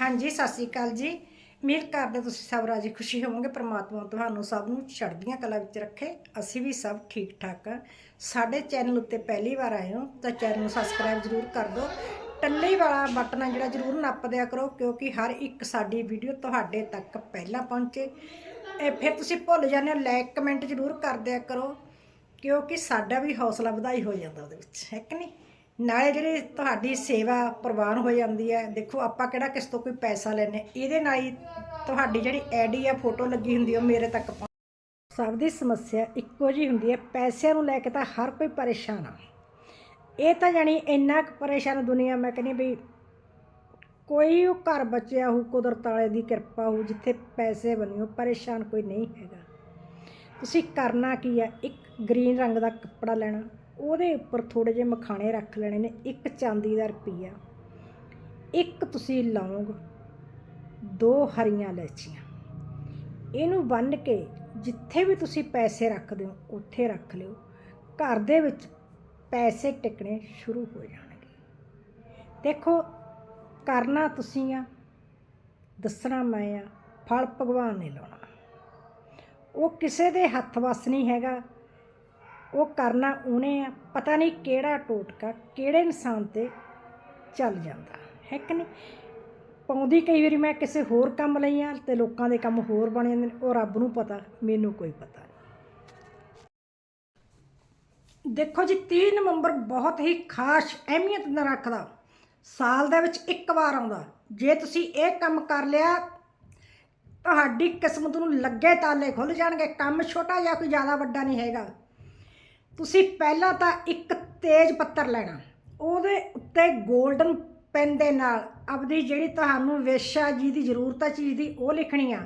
ਹਾਂਜੀ, ਸਤਿ ਸ੍ਰੀ ਅਕਾਲ ਜੀ। ਉਮੀਦ ਕਰਦੇ ਤੁਸੀਂ ਸਭ ਰਾਜੀ ਖੁਸ਼ੀ ਹੋਵੋਗੇ। ਪ੍ਰਮਾਤਮਾ ਤੁਹਾਨੂੰ ਸਭ ਨੂੰ ਚੜ੍ਹਦੀਆਂ ਕਲਾ ਵਿੱਚ ਰੱਖੇ। ਅਸੀਂ ਵੀ ਸਭ ਠੀਕ ਠਾਕ ਹਾਂ। ਸਾਡੇ ਚੈਨਲ ਉੱਤੇ ਪਹਿਲੀ ਵਾਰ ਆਏ ਹੋ ਤਾਂ ਚੈਨਲ ਨੂੰ ਸਬਸਕ੍ਰਾਈਬ ਜ਼ਰੂਰ ਕਰ ਦਿਓ। ਟੱਲੇ ਵਾਲਾ ਬਟਨ ਆ ਜਿਹੜਾ ਜ਼ਰੂਰ ਨੱਪ ਦਿਆ ਕਰੋ ਕਿਉਂਕਿ ਹਰ ਇੱਕ ਸਾਡੀ ਵੀਡੀਓ ਤੁਹਾਡੇ ਤੱਕ ਪਹਿਲਾਂ ਪਹੁੰਚੇ। ਇਹ ਫਿਰ ਤੁਸੀਂ ਭੁੱਲ ਜਾਂਦੇ ਹੋ ਲਾਈਕ ਕਮੈਂਟ ਜ਼ਰੂਰ ਕਰ ਦਿਆ ਕਰੋ ਕਿਉਂਕਿ ਸਾਡਾ ਵੀ ਹੌਸਲਾ ਵਧਾਈ ਹੋ ਜਾਂਦਾ ਉਹਦੇ ਵਿੱਚ। ਹੈ ਕਿ ਨਹੀਂ? ਨਾਲੇ ਜਿਹੜੀ ਤੁਹਾਡੀ ਸੇਵਾ ਪ੍ਰਵਾਨ ਹੋ ਜਾਂਦੀ ਹੈ, ਦੇਖੋ ਆਪਾਂ ਕਿਹੜਾ ਕਿਸ ਤੋਂ ਕੋਈ ਪੈਸਾ ਲੈਨੇ ਇਹਦੇ ਨਾਲ ਹੀ ਤੁਹਾਡੀ ਜਿਹੜੀ ਐਡੀ ਆ ਫੋਟੋ ਲੱਗੀ ਹੁੰਦੀ ਉਹ ਮੇਰੇ ਤੱਕ ਪਹੁੰਚ ਸਭ ਦੀ ਸਮੱਸਿਆ ਇੱਕੋ ਜੀ ਹੁੰਦੀ ਹੈ, ਪੈਸਿਆਂ ਨੂੰ ਲੈ ਕੇ ਤਾਂ ਹਰ ਕੋਈ ਪਰੇਸ਼ਾਨ ਆ। ਇਹ ਤਾਂ ਜਾਣੀ ਇੰਨਾ ਕੁ ਪਰੇਸ਼ਾਨ ਦੁਨੀਆ, ਮੈਂ ਕਹਿੰਦੀ ਵੀ ਕੋਈ ਉਹ ਘਰ ਬਚਿਆ ਹੋ ਕੁਦਰਤ ਵਾਲੇ ਦੀ ਕਿਰਪਾ ਹੋ ਜਿੱਥੇ ਪੈਸੇ ਬਣਿਓ ਪਰੇਸ਼ਾਨ ਕੋਈ ਨਹੀਂ ਹੈਗਾ। ਤੁਸੀਂ ਕਰਨਾ ਕੀ ਹੈ? ਇੱਕ ਗ੍ਰੀਨ ਰੰਗ ਦਾ ਕੱਪੜਾ ਲੈਣਾ ਉਹਦੇ ਉੱਪਰ ਥੋੜੇ ਜਿਹੇ ਮਖਾਣੇ ਰੱਖ ਲੈਣੇ ਨੇ, ਇੱਕ ਚਾਂਦੀ ਦਾ ਰੁਪਈਆ, ਇੱਕ ਤੁਸੀਂ ਲੌਂਗ, ਦੋ ਹਰੀਆਂ ਇਲਾਚੀਆਂ ਇਹਨੂੰ ਬੰਨ ਕੇ ਜਿੱਥੇ ਵੀ ਤੁਸੀਂ ਪੈਸੇ ਰੱਖਦੇ ਹੋ, ਉੱਥੇ ਰੱਖ ਲਿਓ। ਘਰ ਦੇ ਵਿੱਚ ਪੈਸੇ ਟਿਕਣੇ ਸ਼ੁਰੂ ਹੋ ਜਾਣਗੇ। ਦੇਖੋ, ਕਰਨਾ ਤੁਸੀਂ ਆ, ਦੱਸਣਾ ਮੈਂ ਆ, ਫਲ ਭਗਵਾਨ ਨੇ ਲਾਉਣਾ। ਉਹ ਕਿਸੇ ਦੇ ਹੱਥ ਵੱਸ ਨਹੀਂ ਹੈਗਾ। ਉਹ ਕਰਨਾ ਉਹਨੇ ਆ, ਪਤਾ ਨਹੀਂ ਕਿਹੜਾ ਟੋਟਕਾ, ਕਿਹੜੇ ਇਨਸਾਨ ਤੇ ਚੱਲ ਜਾਂਦਾ, ਹੈ ਕਿ ਨਹੀਂ? ਪਾਉਂਦੀ ਕਈ ਵਾਰੀ ਮੈਂ ਕਿਸੇ ਹੋਰ ਕੰਮ ਲਈ ਆ ਤੇ ਲੋਕਾਂ ਦੇ ਕੰਮ ਹੋਰ ਬਣ ਜਾਂਦੇ ਨੇ, ਉਹ ਰੱਬ ਨੂੰ ਪਤਾ, ਮੈਨੂੰ ਕੋਈ ਪਤਾ ਨਹੀਂ। ਦੇਖੋ ਜੀ 3 ਨਵੰਬਰ ਬਹੁਤ ਹੀ ਖਾਸ ਅਹਿਮੀਅਤ ਨਾ ਰੱਖਦਾ। ਸਾਲ ਦੇ ਵਿੱਚ ਇੱਕ ਵਾਰ ਆਉਂਦਾ। ਜੇ ਤੁਸੀਂ ਇਹ ਕੰਮ ਕਰ ਲਿਆ, ਤੁਹਾਡੀ ਕਿਸਮਤ ਨੂੰ ਲੱਗੇ ਤਾਲੇ ਖੁੱਲ ਜਾਣਗੇ। ਕੰਮ ਛੋਟਾ ਜਾਂ ਕੋਈ ਜ਼ਿਆਦਾ ਵੱਡਾ ਨਹੀਂ ਹੈਗਾ। ਤੁਸੀਂ ਪਹਿਲਾਂ ਤਾਂ ਇੱਕ ਤੇਜ਼ ਪੱਤਰ ਲੈਣਾ। ਉਹਦੇ ਉੱਤੇ 골ਡਨ ਪੈਨ ਦੇ ਨਾਲ ਆਪਦੀ ਜਿਹੜੀ ਤੁਹਾਨੂੰ ਵੇਸ਼ਾ ਜੀ ਦੀ ਜ਼ਰੂਰਤ ਆ ਚੀਜ਼ ਦੀ ਉਹ ਲਿਖਣੀ ਆ।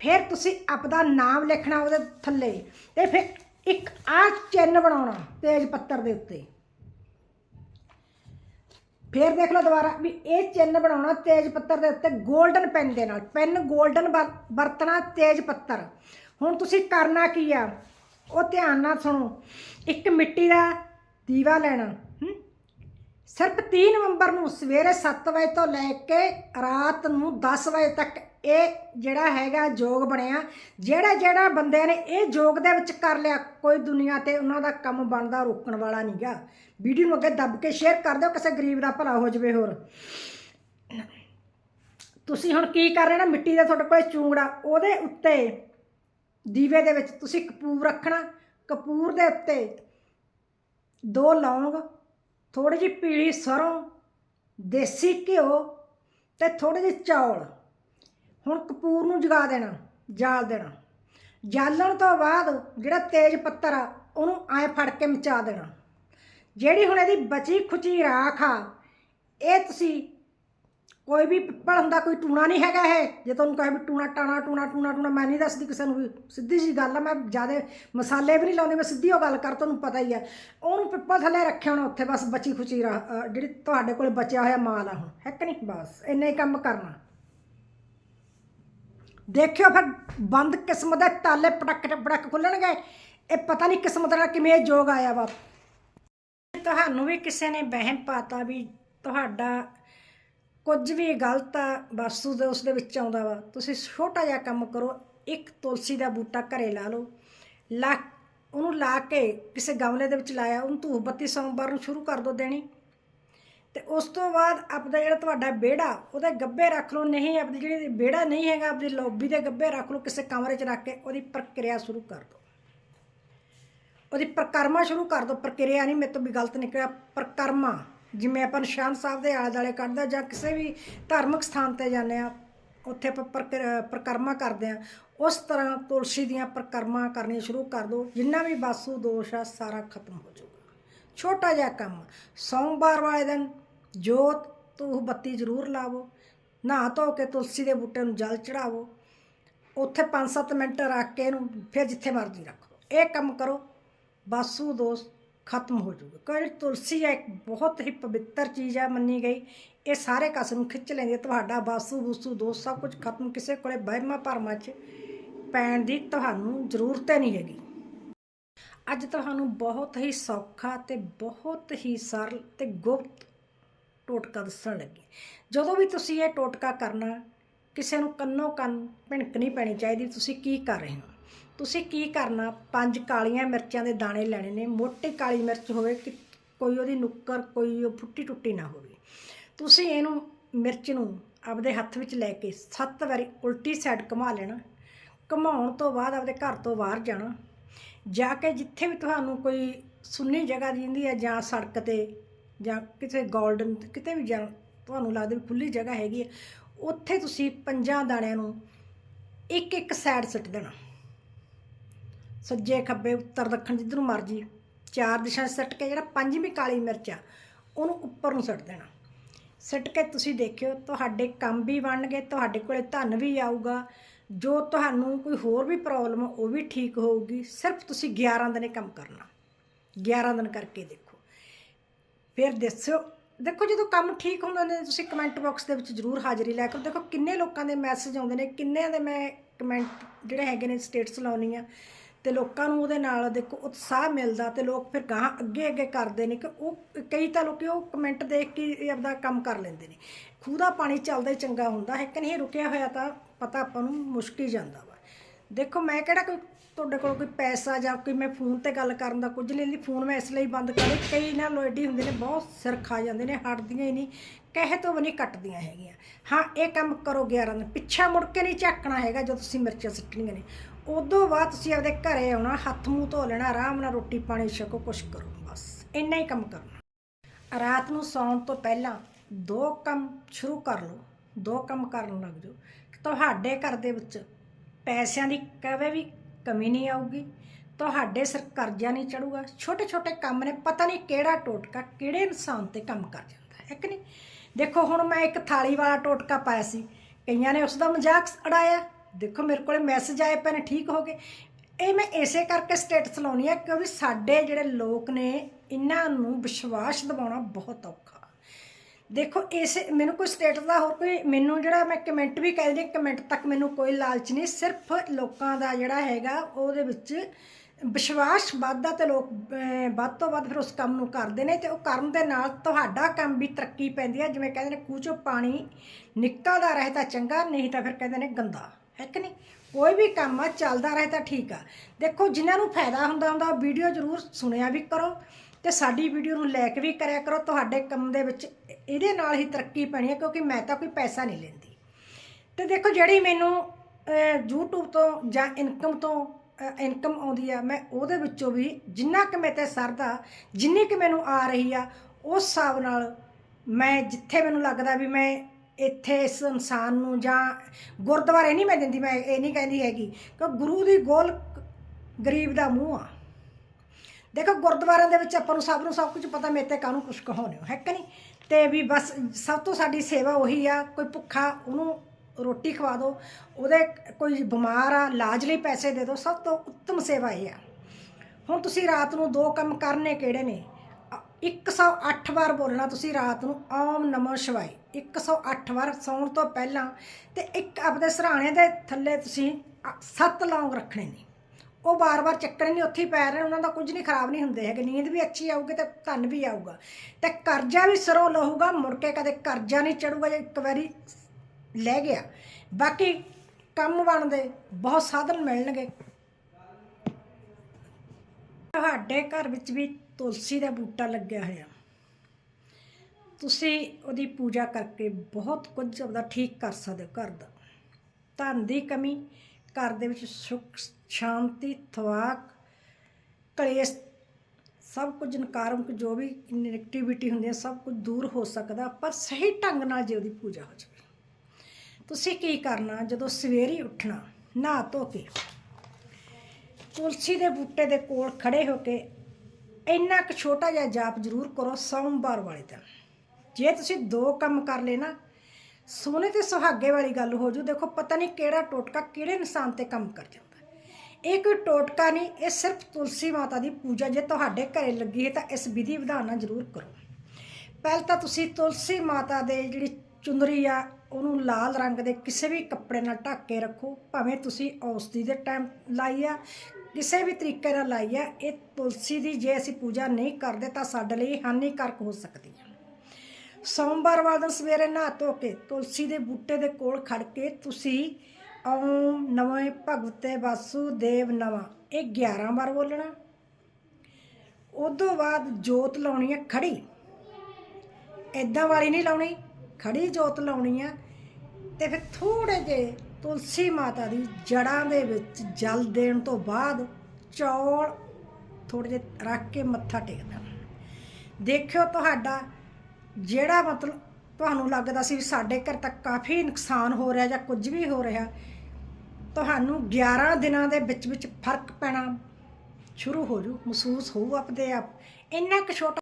ਫਿਰ ਤੁਸੀਂ ਆਪਦਾ ਨਾਮ ਲਿਖਣਾ ਉਹਦੇ ਥੱਲੇ ਤੇ ਫਿਰ ਇੱਕ ਆ ਚਿੰਨ ਬਣਾਉਣਾ ਤੇਜ਼ ਪੱਤਰ ਦੇ ਉੱਤੇ। ਫਿਰ ਦੇਖ ਲਓ ਦੁਬਾਰਾ ਵੀ ਇਹ ਚਿੰਨ ਬਣਾਉਣਾ ਤੇਜ ਪੱਤਰ ਦੇ ਉੱਤੇ 골ਡਨ ਪੈਨ ਦੇ ਨਾਲ। ਪੈਨ 골ਡਨ ਵਰਤਣਾ ਤੇਜ ਪੱਤਰ ਹੁਣ ਤੁਸੀਂ ਕਰਨਾ ਕੀ ਆ? ਉਹ ਧਿਆਨ ਨਾਲ ਸੁਣੋ, ਇੱਕ ਮਿੱਟੀ ਦਾ ਦੀਵਾ ਲੈਣਾ ਸਿਰਫ 3 ਨਵੰਬਰ ਨੂੰ ਸਵੇਰੇ 7 ਵਜੇ ਤੋਂ ਲੈ ਕੇ ਰਾਤ ਨੂੰ 10 ਵਜੇ ਤੱਕ ਇਹ ਜਿਹੜਾ ਹੈਗਾ ਯੋਗ ਬਣਿਆ। ਜਿਹੜਾ ਜਿਹੜਾ ਬੰਦਿਆਂ ਨੇ ਇਹ ਯੋਗ ਦੇ ਵਿੱਚ ਕਰ ਲਿਆ, ਕੋਈ ਦੁਨੀਆ ਤੇ ਉਹਨਾਂ ਦਾ ਕੰਮ ਬਣਦਾ ਰੋਕਣ ਵਾਲਾ ਨਹੀਂਗਾ ਵੀਡੀਓ ਨੂੰ ਅੱਗੇ ਦੱਬ ਕੇ ਸ਼ੇਅਰ ਕਰ ਦਿਓ, ਕਿਸੇ ਗਰੀਬ ਦਾ ਭਲਾ ਹੋ ਜਾਵੇ ਹੋਰ। ਤੁਸੀਂ ਹੁਣ ਕੀ ਕਰ ਰਹੇ ਨਾ? ਮਿੱਟੀ ਦਾ ਤੁਹਾਡੇ ਕੋਲ ਚੂੰਗੜਾ, ਉਹਦੇ ਉੱਤੇ ਦੀਵੇ ਦੇ ਵਿੱਚ ਤੁਸੀਂ ਕਪੂਰ ਰੱਖਣਾ, ਕਪੂਰ ਦੇ ਉੱਤੇ ਦੋ ਲੌਂਗ ਥੋੜੀ ਜਿਹੀ ਪੀਲੀ ਸਰੋਂ, ਦੇਸੀ ਘਿਓ ਤੇ ਥੋੜੇ ਜਿਹੇ ਚੌਲ। ਹੁਣ ਕਪੂਰ ਨੂੰ ਜਗਾ ਦੇਣਾ, ਜਾਲ ਦੇਣਾ। ਜਾਲਣ ਤੋਂ ਬਾਅਦ ਜਿਹੜਾ ਤੇਜ ਪੱਤਰ ਆ, ਉਹਨੂੰ ਐ ਫੜ ਕੇ ਮਚਾ ਦੇਣਾ। ਜਿਹੜੀ ਹੁਣ ਇਹਦੀ ਬਚੀ ਖੁਚੀ ਰਾਖ ਆ, ਇਹ ਤੁਸੀਂ ਕੋਈ ਵੀ ਪਿੱਪਲ ਹੁੰਦਾ ਕੋਈ ਟੂਣਾ ਨਹੀਂ ਹੈਗਾ ਇਹ। ਜੇ ਤੁਹਾਨੂੰ ਕਹੇ ਵੀ ਟੂਣਾ ਟਾਣਾ, ਟੂਣਾ ਟੂਣਾ ਟੂਣਾ, ਮੈਂ ਨਹੀਂ ਦੱਸਦੀ ਕਿਸੇ ਨੂੰ ਵੀ। ਸਿੱਧੀ ਜੀ ਗੱਲ ਆ, ਮੈਂ ਜ਼ਿਆਦਾ ਮਸਾਲੇ ਵੀ ਨਹੀਂ ਲਾਉਂਦੀ, ਮੈਂ ਸਿੱਧੀ ਉਹ ਗੱਲ ਕਰ, ਤੁਹਾਨੂੰ ਪਤਾ ਹੀ ਆ। ਉਹਨੂੰ ਪਿੱਪਲ ਥੱਲੇ ਰੱਖਿਆ ਹੋਣਾ ਉੱਥੇ, ਬਸ ਬਚੀ ਖੁਚੀ ਰਾ- ਜਿਹੜੀ ਤੁਹਾਡੇ ਕੋਲ ਬਚਿਆ ਹੋਇਆ ਮਾਲ ਆ ਹੁਣ, ਹੈ ਕਿ ਨਹੀਂ? ਬਸ, ਇੰਨਾ ਹੀ ਕੰਮ ਕਰਨਾ। ਦੇਖਿਓ ਫਿਰ, ਬੰਦ ਕਿਸਮਤ ਦੇ ਤਾਲੇ ਪਟਕ ਪਟਕ ਖੁੱਲਣਗੇ। ਇਹ ਪਤਾ ਨਹੀਂ ਕਿਸਮਤ ਨਾਲ ਕਿਵੇਂ ਇਹ ਜੋਗ ਆਇਆ ਵਾ। ਤੁਹਾਨੂੰ ਵੀ ਕਿਸੇ ਨੇ ਵਹਿਮ ਪਾਤਾ ਵੀ ਤੁਹਾਡਾ ਕੁਝ ਵੀ ਗਲਤ ਆ ਵਾਸਤੂ ਦੇ ਉਸ ਦੇ ਵਿੱਚ ਆਉਂਦਾ ਵਾ। ਤੁਸੀਂ ਛੋਟਾ ਜਿਹਾ ਕੰਮ ਕਰੋ, ਇੱਕ ਤੁਲਸੀ ਦਾ ਬੂਟਾ ਘਰੇ ਲਾ ਲਓ। ਲਾ ਉਹਨੂੰ ਲਾ ਕੇ ਕਿਸੇ ਗਮਲੇ ਦੇ ਵਿੱਚ ਲਾਇਆ, ਉਹਨੂੰ ਧੂਪ ਬੱਤੀ ਸੋਮਵਾਰ ਨੂੰ ਸ਼ੁਰੂ ਕਰ ਦੋ ਦੇਣੀ। ਤੇ ਉਸ ਤੋਂ ਬਾਅਦ ਆਪਦਾ ਜਿਹੜਾ ਤੁਹਾਡਾ ਵਿਹੜਾ, ਉਹਦੇ ਗੱਬੇ ਰੱਖ ਲਓ। ਨਹੀਂ, ਆਪਦੀ ਜਿਹੜੀ ਵਿਹੜਾ ਨਹੀਂ ਹੈਗਾ, ਆਪਦੀ ਲੌਬੀ ਦੇ ਗੱਬੇ ਰੱਖ ਲਓ, ਕਿਸੇ ਕਮਰੇ 'ਚ ਰੱਖ ਕੇ ਉਹਦੀ ਪ੍ਰਕਿਰਿਆ ਸ਼ੁਰੂ ਕਰ ਦਿਓ ਉਹਦੀ ਪ੍ਰਕਰਮਾ ਸ਼ੁਰੂ ਕਰ ਦਿਓ ਪ੍ਰਕਿਰਿਆ ਨਹੀਂ, ਮੇਰੇ ਤੋਂ ਵੀ ਗਲਤ ਨਿਕਲਿਆ, ਪ੍ਰਕਰਮਾ। ਜਿਵੇਂ ਆਪਾਂ ਨਿਸ਼ਾਨ ਸਾਹਿਬ ਦੇ ਆਲੇ ਦੁਆਲੇ ਕੱਢਦਾ ਜਾਂ ਕਿਸੇ ਵੀ ਧਾਰਮਿਕ ਸਥਾਨ ਤੇ ਜਾਂਦੇ ਆ ਉੱਥੇ ਆਪਾਂ ਪ੍ਰਕ- ਪ੍ਰਕਰਮਾ ਕਰਦੇ ਆ ਉਸ ਤਰ੍ਹਾਂ ਤੁਲਸੀ ਦੀਆਂ ਪ੍ਰਕਰਮਾ ਕਰਨੀਆਂ ਸ਼ੁਰੂ ਕਰ ਦਿਓ, ਜਿੰਨਾ ਵੀ ਬਾਸੂ ਦੋਸ਼ ਆ, ਸਾਰਾ ਖਤਮ ਹੋ ਜਾਊਗਾ। ਛੋਟਾ ਜਿਹਾ ਕੰਮ, ਸੋਮਵਾਰ ਵਾਲੇ ਦਿਨ ਜੋਤ ਧੂਪ ਬੱਤੀ ਜ਼ਰੂਰ ਲਾਵੋ, ਨਹਾ ਧੋ ਕੇ ਤੁਲਸੀ ਦੇ ਬੂਟੇ ਨੂੰ ਜਲ ਚੜਾਵੋ ਉੱਥੇ 5-7 ਮਿੰਟ ਰੱਖ ਕੇ ਇਹਨੂੰ ਫਿਰ ਜਿੱਥੇ ਮਰਜ਼ੀ ਰੱਖੋ ਇਹ ਕੰਮ ਕਰੋ, ਬਾਸੂ ਦੋਸ਼ ਖਤਮ ਹੋ ਜਾਊਗਾ। ਕਿਉਂਕਿ ਤੁਲਸੀ ਹੈ ਇੱਕ ਬਹੁਤ ਹੀ ਪਵਿੱਤਰ ਚੀਜ਼ ਹੈ ਮੰਨੀ ਗਈ। ਇਹ ਸਾਰੇ ਕਸ ਨੂੰ ਖਿੱਚ ਲੈਂਦੀ ਹੈ। ਤੁਹਾਡਾ ਬਾਸੂ ਬੂਸੂ ਦੋਸ਼ ਸਭ ਕੁਝ ਖਤਮ, ਕਿਸੇ ਕੋਲੇ ਵਹਿਮਾਂ ਭਰਮਾਂ 'ਚ ਪੈਣ ਦੀ ਤੁਹਾਨੂੰ ਜ਼ਰੂਰਤ ਨਹੀਂ ਹੈਗੀ। ਅੱਜ ਤੁਹਾਨੂੰ ਬਹੁਤ ਹੀ ਸੌਖਾ ਤੇ ਬਹੁਤ ਹੀ ਸਰਲ ਤੇ ਗੁਪਤ ਟੋਟਕਾ ਦੱਸਣ ਲੱਗੀ। ਜਦੋਂ ਵੀ ਤੁਸੀਂ ਇਹ ਟੋਟਕਾ ਕਰਨਾ, ਕਿਸੇ ਨੂੰ ਕੰਨੋ ਕੰਨ ਭਿਣਕ ਨਹੀਂ ਪੈਣੀ ਚਾਹੀਦੀ। ਤੁਸੀਂ ਕੀ ਕਰ ਰਹੇ ਹੋ? ਤੁਸੀਂ ਕੀ ਕਰਨਾ? ਪੰਜ ਕਾਲੀਆਂ ਮਿਰਚਾਂ ਦੇ ਦਾਣੇ ਲੈਣੇ ਨੇ। ਮੋਟੀ ਕਾਲੀ ਮਿਰਚ ਹੋਵੇ ਕਿ ਕੋਈ ਉਹਦੀ ਨੁੱਕਰ, ਕੋਈ ਉਹ ਫੁੱਟੀ ਟੁੱਟੀ ਨਾ ਹੋਵੇ। ਤੁਸੀਂ ਇਹਨੂੰ ਮਿਰਚ ਨੂੰ ਆਪਦੇ ਹੱਥ ਵਿੱਚ ਲੈ ਕੇ ਸੱਤ ਵਾਰੀ ਉਲਟੀ ਸਾਈਡ ਘੁਮਾ ਲੈਣਾ। ਘੁਮਾਉਣ ਤੋਂ ਬਾਅਦ ਆਪਦੇ ਘਰ ਤੋਂ ਬਾਹਰ ਜਾਣਾ। ਜਾ ਕੇ ਜਿੱਥੇ ਵੀ ਤੁਹਾਨੂੰ ਕੋਈ ਸੁੰਨੀ ਜਗ੍ਹਾ ਰਹਿੰਦੀ ਹੈ ਜਾਂ ਸੜਕ ਤੇ ਜਾਂ ਕਿਸੇ ਗੋਲਡਨ ਕਿਤੇ ਵੀ ਜਾਂ ਤੁਹਾਨੂੰ ਲੱਗਦਾ ਵੀ ਖੁੱਲੀ ਜਗ੍ਹਾ ਹੈਗੀ ਹੈ, ਉੱਥੇ ਤੁਸੀਂ ਪੰਜਾਂ ਦਾਣਿਆਂ ਨੂੰ ਇੱਕ ਇੱਕ ਸਾਈਡ ਸੁੱਟ ਦੇਣਾ। ਸੱਜੇ ਖੱਬੇ ਉੱਤਰ ਦੱਖਣ ਜਿੱਧਰ ਨੂੰ ਮਰਜ਼ੀ, ਚਾਰ ਦਿਸ਼ਾ ਸੱਟ ਕੇ ਜਿਹੜਾ ਪੰਜਵੀਂ ਕਾਲੀ ਮਿਰਚ ਆ, ਉਹਨੂੰ ਉੱਪਰ ਨੂੰ ਸੁੱਟ ਦੇਣਾ। ਸੁੱਟ ਕੇ ਤੁਸੀਂ ਦੇਖਿਓ, ਤੁਹਾਡੇ ਕੰਮ ਵੀ ਬਣਨਗੇ ਤੁਹਾਡੇ ਕੋਲੇ ਧਨ ਵੀ ਆਊਗਾ, ਜੋ ਤੁਹਾਨੂੰ ਕੋਈ ਹੋਰ ਵੀ ਪ੍ਰੋਬਲਮ ਉਹ ਵੀ ਠੀਕ ਹੋਊਗੀ, ਸਿਰਫ ਤੁਸੀਂ 11 ਦਿਨ ਕੰਮ ਕਰਨਾ। 11 ਦਿਨ ਕਰਕੇ ਦੇਖੋ। ਫਿਰ ਦੱਸਿਓ, ਦੇਖੋ ਜਦੋਂ ਕੰਮ ਠੀਕ ਹੁੰਦਾ ਨੇ, ਤੁਸੀਂ ਕਮੈਂਟ ਬਾਕਸ ਦੇ ਵਿੱਚ ਜਰੂਰ ਹਾਜ਼ਰੀ ਲੈ ਕਰੋ ਦੇਖੋ ਕਿੰਨੇ ਲੋਕਾਂ ਦੇ ਮੈਸੇਜ ਆਉਂਦੇ ਨੇ, ਕਿੰਨਿਆਂ ਦੇ ਮੈਂ ਕਮੈਂਟ ਜਿਹੜੇ ਹੈਗੇ ਨੇ ਸਟੇਟਸ ਲਾਉਣੀ ਆ ਤੇ ਲੋਕਾਂ ਨੂੰ ਉਹਦੇ ਨਾਲ ਦੇਖੋ ਉਤਸ਼ਾਹ ਮਿਲਦਾ ਤੇ ਲੋਕ ਫਿਰ ਗਾਹਾਂ ਅੱਗੇ ਅੱਗੇ ਕਰਦੇ ਨੇ ਕਿ ਉਹ ਕਈ ਤਾਂ ਲੋਕੀ ਉਹ ਕਮੈਂਟ ਦੇਖ ਕੇ ਹੀ ਆਪਦਾ ਕੰਮ ਕਰ ਲੈਂਦੇ ਨੇ। ਖੂਹ ਦਾ ਪਾਣੀ ਚੱਲਦਾ ਹੀ ਚੰਗਾ ਹੁੰਦਾ ਹੈ ਕਿ ਨਹੀਂ ਰੁਕਿਆ ਹੋਇਆ ਤਾਂ ਪਤਾ ਆਪਾਂ ਨੂੰ ਮੁਸ਼ਕਿਲ ਹੀ ਜਾਂਦਾ ਵਾ। ਦੇਖੋ ਮੈਂ ਕਿਹੜਾ ਕੋਈ ਤੁਹਾਡੇ ਕੋਲ ਕੋਈ ਪੈਸਾ ਜਾਂ ਕੋਈ ਮੈਂ ਫੋਨ ਤੇ ਗੱਲ ਕਰਨ ਦਾ ਕੁਝ ਨਹੀਂ ਲਈ ਫੋਨ ਮੈਂ ਇਸ ਲਈ ਬੰਦ ਕਰੇ, ਕਈ ਨਾ ਲੋਇਡੀ ਹੁੰਦੇ ਨੇ, ਬਹੁਤ ਸਿਰ ਖਾ ਜਾਂਦੇ ਨੇ, ਹਟਦੀਆਂ ਹੀ ਨਹੀਂ, ਕਹੇ ਤੋਂ ਵੀ ਨਹੀਂ ਕੱਟਦੀਆਂ ਹੈਗੀਆਂ। ਹਾਂ, ਇਹ ਕੰਮ ਕਰੋ 11 ਦਿਨ, ਪਿੱਛਾ ਮੁੜ ਕੇ ਨਹੀਂ ਝਾਕਣਾ ਹੈਗਾ ਜਦੋਂ ਤੁਸੀਂ ਮਿਰਚਾਂ ਸਿੱਟਣੀਆਂ ਨੇ। ਉਦੋਂ ਬਾਅਦ ਤੁਸੀਂ ਆਪਦੇ ਘਰੇ ਆਉਣਾ, ਹੱਥ ਮੂੰਹ ਧੋ ਲੈਣਾ, ਆਰਾਮ ਨਾਲ ਰੋਟੀ ਪਾਣੀ ਛਕੋ, ਕੁਛ ਕਰੋ, ਬਸ। ਇੰਨਾ ਹੀ ਕੰਮ ਕਰਨਾ। ਰਾਤ ਨੂੰ ਸੌਣ ਤੋਂ ਪਹਿਲਾਂ ਦੋ ਕੰਮ ਸ਼ੁਰੂ ਕਰ ਲਓ, ਦੋ ਕੰਮ ਕਰਨ ਲੱਗ ਜਾਓ। ਤੁਹਾਡੇ ਘਰ ਦੇ ਵਿੱਚ ਪੈਸਿਆਂ ਦੀ ਕਦੇ ਵੀ ਕਮੀ ਨਹੀਂ ਆਊਗੀ, ਤੁਹਾਡੇ ਸਿਰ ਕਰਜ਼ਾ ਨਹੀਂ ਚੜੂਗਾ। ਛੋਟੇ ਛੋਟੇ ਕੰਮ ਨੇ, ਪਤਾ ਨਹੀਂ ਕਿਹੜਾ ਟੋਟਕਾ ਕਿਹੜੇ ਇਨਸਾਨ ਤੇ ਕੰਮ ਕਰ ਜਾਂਦਾ ਹੈ ਕਿ ਨਹੀਂ? ਦੇਖੋ, ਹੁਣ ਮੈਂ ਇੱਕ ਥਾਲੀ ਵਾਲਾ ਟੋਟਕਾ ਪਾਇਆ ਸੀ, ਕਈਆਂ ਨੇ ਉਸ ਦਾ ਮਜ਼ਾਕ ਉਡਾਇਆ। ਦੇਖੋ ਮੇਰੇ ਕੋਲੇ ਮੈਸੇਜ ਆਏ ਪਏ ਨੇ, ਠੀਕ ਹੋ ਗਏ। ਇਹ ਮੈਂ ਇਸੇ ਕਰਕੇ ਸਟੇਟਸ ਲਾਉਣੀ ਆ ਕਿਉਂਕਿ ਸਾਡੇ ਜਿਹੜੇ ਲੋਕ ਨੇ, ਇਹਨਾਂ ਨੂੰ ਵਿਸ਼ਵਾਸ ਦਿਵਾਉਣਾ ਬਹੁਤ ਔਖਾ। ਦੇਖੋ, ਇਸ ਮੈਨੂੰ ਕੋਈ ਸਟੇਟਸ ਦਾ ਹੋਰ ਕੋਈ, ਮੈਨੂੰ ਜਿਹੜਾ ਮੈਂ ਕਮੈਂਟ ਵੀ ਕਹਿ ਕਹਿੰਦੀ ਕਮੈਂਟ ਤੱਕ ਮੈਨੂੰ ਕੋਈ ਲਾਲਚ ਨਹੀਂ, ਸਿਰਫ ਲੋਕਾਂ ਦਾ ਜਿਹੜਾ ਹੈਗਾ, ਉਹਦੇ ਵਿੱਚ ਵਿਸ਼ਵਾਸ ਵੱਧਦਾ ਤੇ ਲੋਕ ਵੱਧ ਤੋਂ ਵੱਧ ਫਿਰ ਉਸ ਕੰਮ ਨੂੰ ਕਰਦੇ ਨੇ ਤੇ ਉਹ ਕਰਨ ਦੇ ਨਾਲ ਤੁਹਾਡਾ ਕੰਮ ਵੀ ਤਰੱਕੀ ਪੈਂਦੀ ਹੈ ਜਿਵੇਂ ਕਹਿੰਦੇ ਨੇ, ਖੂਹ ਚੋਂ ਪਾਣੀ ਨਿਕਲਦਾ ਰਹੇ ਤਾਂ ਚੰਗਾ, ਨਹੀਂ ਤਾਂ ਫਿਰ ਕਹਿੰਦੇ ਨੇ ਗੰਦਾ। ਹੈ ਕਿ ਨਹੀਂ? ਕੋਈ ਵੀ ਕੰਮ ਆ ਚੱਲਦਾ ਰਹੇ ਤਾਂ ਠੀਕ ਆ। ਦੇਖੋ ਜਿਨ੍ਹਾਂ ਨੂੰ ਫਾਇਦਾ ਹੁੰਦਾ ਹੁੰਦਾ ਵੀਡੀਓ ਜ਼ਰੂਰ ਸੁਣਿਆ ਵੀ ਕਰੋ ਤੇ ਸਾਡੀ ਵੀਡੀਓ ਨੂੰ ਲਾਈਕ ਵੀ ਕਰਿਆ ਕਰੋ। ਤੁਹਾਡੇ ਕੰਮ ਦੇ ਵਿੱਚ ਇਹਦੇ ਨਾਲ ਹੀ ਤਰੱਕੀ ਪੈਣੀ ਹੈ ਕਿਉਂਕਿ ਮੈਂ ਤਾਂ ਕੋਈ ਪੈਸਾ ਨਹੀਂ ਲੈਂਦੀ। ਤੇ ਦੇਖੋ ਜਿਹੜੀ ਮੈਨੂੰ ਅਹ, YouTube ਤੋਂ ਜਾਂ ਇਨਕਮ ਤੋਂ ਇਨਕਮ ਆਉਂਦੀ ਆ ਮੈਂ ਉਹਦੇ ਵਿੱਚੋਂ ਵੀ ਜਿੰਨਾ ਕਿ ਮੇਰੇ ਤੇ ਸਰਦਾ ਜਿੰਨੀ ਕਿ ਮੈਨੂੰ ਆ ਰਹੀ ਆ ਉਸ ਹਿਸਾਬ ਨਾਲ ਮੈਂ ਜਿੱਥੇ ਮੈਨੂੰ ਲੱਗਦਾ ਵੀ ਮੈਂ ਇੱਥੇ ਇਸ ਇਨਸਾਨ ਨੂੰ ਜਾਂ ਗੁਰਦੁਆਰੇ ਨਹੀਂ ਮੈਂ ਦਿੰਦੀ, ਮੈਂ ਇਹ ਨਹੀਂ ਕਹਿੰਦੀ ਹੈਗੀ ਕਿ ਗੁਰੂ ਦੀ ਗੋਲ ਗਰੀਬ ਦਾ ਮੂੰਹ ਆ। ਦੇਖੋ ਗੁਰਦੁਆਰਿਆਂ ਦੇ ਵਿੱਚ ਆਪਾਂ ਨੂੰ ਸਭ ਨੂੰ ਸਭ ਕੁਝ ਪਤਾ, ਮੇਰੇ ਤੇ ਕਾਹਨੂੰ ਕੁਝ ਕਹਾਉਂਦੇ ਹੋ, ਹੈ ਕਿ ਨਹੀਂ? ਤੇ ਵੀ ਬਸ ਸਭ ਤੋਂ ਸਾਡੀ ਸੇਵਾ ਉਹੀ ਆ, ਕੋਈ ਭੁੱਖਾ ਉਹਨੂੰ ਰੋਟੀ ਖਵਾ ਦਿਓ ਉਹਦੇ ਕੋਈ ਬਿਮਾਰ ਆ, ਇਲਾਜ ਲਈ ਪੈਸੇ ਦੇ ਦਿਓ ਸਭ ਤੋਂ ਉੱਤਮ ਸੇਵਾ ਇਹ ਆ। ਹੁਣ ਤੁਸੀਂ ਰਾਤ ਨੂੰ ਦੋ ਕੰਮ ਕਰਨੇ ਕਿਹੜੇ ਨੇ? ਅ- 108 ਵਾਰ ਬੋਲਣਾ ਤੁਸੀਂ ਰਾਤ ਨੂੰ, ਓਮ ਨਮੋ ਸ਼ਿਵਾਏ। 108 ਵਾਰ ਸੌਣ ਤੋਂ ਪਹਿਲਾਂ ਤੇ ਇੱਕ ਆਪਦੇ ਸਰਾਣੇ ਦੇ ਥੱਲੇ ਤੁਸੀਂ ਸੱਤ ਲੌਂਗ ਰੱਖਣੇ ਨੇ। ਉਹ ਬਾਰ-ਬਾਰ ਚੱਕਣੇ ਨਹੀਂ, ਉੱਥੇ ਹੀ ਪੈ ਰਹੇ ਉਹਨਾਂ ਦਾ ਕੁਝ ਨਹੀਂ, ਖਰਾਬ ਨਹੀਂ ਹੁੰਦੇ ਹੈਗੇ। ਨੀਂਦ ਵੀ ਅੱਛੀ ਆਊਗੀ ਤੇ ਧਨ ਵੀ ਆਊਗਾ। ਤੇ ਕਰਜ਼ਾ ਵੀ ਸਰੋਂ ਲਹੂਗਾ, ਮੁੜ ਕੇ ਕਦੇ ਕਰਜ਼ਾ ਨਹੀਂ ਚੜੂਗਾ ਜੇ ਇੱਕ ਵਾਰੀ ਲੈ ਗਿਆ। ਬਾਕੀ ਕੰਮ ਬਣਦੇ, ਬਹੁਤ ਸਾਧਨ ਮਿਲਣਗੇ। ਤੁਹਾਡੇ ਘਰ ਵਿੱਚ ਵੀ ਤੁਲਸੀ ਦਾ ਬੂਟਾ ਲੱਗਿਆ ਹੋਇਆ। ਤੁਸੀਂ ਉਹਦੀ ਪੂਜਾ ਕਰਕੇ ਬਹੁਤ ਕੁਝ ਆਪਦਾ ਠੀਕ ਕਰ ਸਕਦੇ ਹੋ ਘਰ ਦਾ। ਧਨ ਦੀ ਕਮੀ, ਘਰ ਦੇ ਵਿੱਚ ਸੁੱਖ, ਸ਼ਾਂਤੀ, ਥਵਾਕ, ਕਲੇਸ਼, ਸਭ ਕੁਝ ਨਕਾਰਾਤਮਕ ਜੋ ਵੀ ਨੈਗੇਟਿਵਿਟੀ ਹੁੰਦੀ ਹੈ, ਸਭ ਕੁਝ ਦੂਰ ਹੋ ਸਕਦਾ ਪਰ ਸਹੀ ਢੰਗ ਨਾਲ ਜੇ ਉਹਦੀ ਪੂਜਾ ਹੋ ਜਾਵੇ। ਤੁਸੀਂ ਕੀ ਕਰਨਾ, ਜਦੋਂ ਸਵੇਰੇ ਉੱਠਣਾ, ਨਹਾ ਧੋ ਕੇ ਤੁਲਸੀ ਦੇ ਬੂਟੇ ਦੇ ਕੋਲ ਖੜੇ ਹੋ ਕੇ ਇੰਨਾ ਕੁ ਛੋਟਾ ਜਿਹਾ ਜਾਪ ਜ਼ਰੂਰ ਕਰੋ ਸੋਮਵਾਰ ਵਾਲੇ ਦਿਨ। ਜੇ ਤੁਸੀਂ ਦੋ ਕੰਮ ਕਰ ਲਏ ਨਾ, ਸੋਨੇ ਤੇ ਸੁਹਾਗੇ ਵਾਲੀ ਗੱਲ ਹੋ ਜੂ। ਦੇਖੋ, ਪਤਾ ਨਹੀਂ ਕਿਹੜਾ ਟੋਟਕਾ ਕਿਹੜੇ ਇਨਸਾਨ ਤੇ ਕੰਮ ਕਰ ਜਾਂਦਾ। ਇਹ ਕੋਈ ਟੋਟਕਾ ਨਹੀਂ, ਇਹ ਸਿਰਫ ਤੁਲਸੀ ਮਾਤਾ ਦੀ ਪੂਜਾ। ਜੇ ਤੁਹਾਡੇ ਘਰੇ ਲੱਗੀ ਹੈ ਤਾਂ ਇਸ ਵਿਧੀ ਵਿਧਾਨ ਜ਼ਰੂਰ ਕਰੋ। ਪਹਿਲ ਤਾਂ ਤੁਸੀਂ ਤੁਲਸੀ ਮਾਤਾ ਦੇ ਜਿਹੜੀ ਚੁੰਦਰੀ ਆ, ਉਹਨੂੰ ਲਾਲ ਰੰਗ ਦੇ ਕਿਸੇ ਵੀ ਕੱਪੜੇ ਨਾਲ ਢੱਕ ਕੇ ਰੱਖੋ। ਭਾਵੇਂ ਤੁਸੀਂ ਔਸਦੀ ਦੇ ਟਾਈਮ ਲਾਈ ਆ, ਕਿਸੇ ਵੀ ਤਰੀਕੇ ਨਾਲ ਲਾਈ ਆ, ਇਹ ਤੁਲਸੀ ਦੀ ਜੇ ਅਸੀਂ ਪੂਜਾ ਨਹੀਂ ਕਰਦੇ ਤਾਂ ਸਾਡੇ ਲਈ ਹਾਨੀਕਾਰਕ ਹੋ ਸਕਦੀ ਹੈ ਸੋਮਵਾਰ ਵਾਲੇ ਦਿਨ ਸਵੇਰੇ ਨਹਾ ਧੋ ਕੇ ਤੁਲਸੀ ਦੇ ਬੂਟੇ ਦੇ ਕੋਲ ਖੜ ਕੇ ਤੁਸੀਂ ਓਮ ਨਵੇਂ ਭਗਵਤੇ ਵਾਸੁਦੇਵ ਨਮਾ। ਇਹ 11 ਵਾਰ ਬੋਲਣਾ। ਉਦੋਂ ਬਾਅਦ ਜੋਤ ਲਾਉਣੀ ਹੈ ਖੜੀ। ਐਦਾਂ ਵਾਲੀ ਨਹੀਂ ਲਾਉਣੀ। ਖੜੀ ਜੋਤ ਲਾਉਣੀ ਆ ਤੇ ਫਿਰ ਥੋੜੇ ਜੇ ਤੁਲਸੀ ਮਾਤਾ ਦੀ ਜੜਾਂ ਦੇ ਵਿੱਚ ਜਲ ਦੇਣ ਤੋਂ ਬਾਅਦ ਚੌਲ ਥੋੜੇ ਜਿਹੇ ਰੱਖ ਕੇ ਮੱਥਾ ਟੇਕਣਾ ਦੇਖਿਓ ਤੁਹਾਡਾ ਜਿਹੜਾ ਮਤਲਬ ਤੁਹਾਨੂੰ ਲੱਗਦਾ ਸੀ ਵੀ ਸਾਡੇ ਘਰ ਤੱਕ ਕਾਫੀ ਨੁਕਸਾਨ ਹੋ ਰਿਹਾ ਜਾਂ ਕੁਝ ਵੀ ਹੋ ਰਿਹਾ, ਤੁਹਾਨੂੰ 11 ਦਿਨਾਂ ਦੇ ਵਿੱਚ ਵਿੱਚ ਫ਼ਰਕ ਪੈਣਾ ਸ਼ੁਰੂ ਹੋ ਜੂ, ਮਹਿਸੂਸ ਹੋਊ ਆਪਦੇ ਆਪ। ਇੰਨਾ ਕੁ ਛੋਟਾ